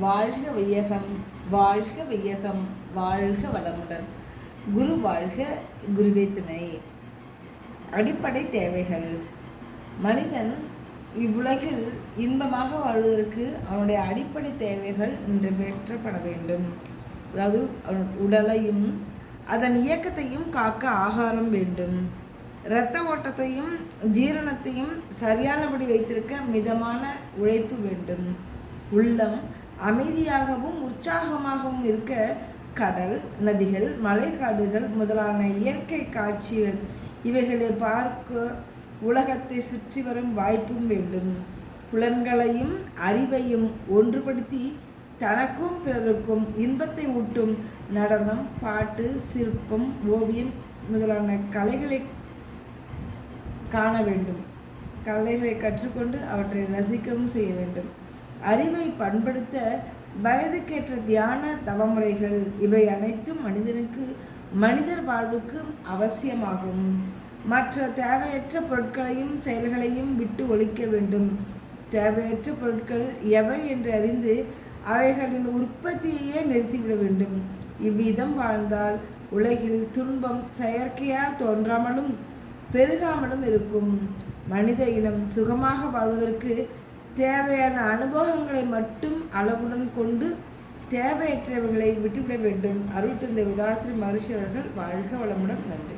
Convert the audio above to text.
வாழ்க வையகம் வாழ்க வையகம் வாழ்க வளமுடன். குரு வாழ்க குருவே துணை. அடிப்படை தேவைகள். மனிதன் இவ்வுலகில் இன்பமாக வாழ்வதற்கு அவனுடைய அடிப்படை தேவைகள் நிறைவேற்றப்பட வேண்டும். அதாவது உடலையும் அதன் இயக்கத்தையும் காக்க ஆகாரம் வேண்டும். இரத்த ஓட்டத்தையும் ஜீரணத்தையும் சரியானபடி வைத்திருக்க மிதமான உழைப்பு வேண்டும். உள்ளம் அமைதியாகவும் உற்சாகமாகவும் இருக்க கடல் நதிகள் மலைக்காடுகள் முதலான இயற்கை காட்சிகள். இவைகளை பார்க்க உலகத்தை சுற்றி வரும் வாய்ப்பும் வேண்டும். புலன்களையும் அறிவையும் ஒன்றுபடுத்தி தனக்கும் பிறருக்கும் இன்பத்தை ஊட்டும் நடனம் பாட்டு சிற்பம் ஓவியம் முதலான கலைகளை காண வேண்டும். கலைகளை கற்றுக்கொண்டு அவற்றை ரசிக்கவும் செய்ய வேண்டும். அறிவை பண்படுத்த வயதுக்கேற்ற தியான தவமுறைகள் இவை அனைத்தும் மனிதனுக்கு மனிதர் வாழ்வுக்கு அவசியமாகும். மற்ற தேவையற்ற பொருட்களையும் செயல்களையும் விட்டு ஒழிக்க வேண்டும். தேவையற்ற பொருட்கள் எவை என்று அறிந்து அவைகளின் உற்பத்தியையே நிறுத்திவிட வேண்டும். இவ்விதம் வாழ்ந்தால் உலகில் துன்பம் செயற்கையால் தோன்றாமலும் பெருகாமலும் இருக்கும். மனித இனம் சுகமாக வாழ்வதற்கு தேவையான அனுபவங்களை மட்டும் அளவுடன் கொண்டு தேவையற்றவர்களை விட்டுவிட வேண்டும். அறுபத்தைந்து தந்தை விதாத்திரி மகர்ஷி அவர்கள் வாழ்க வளமுடன். நன்றி.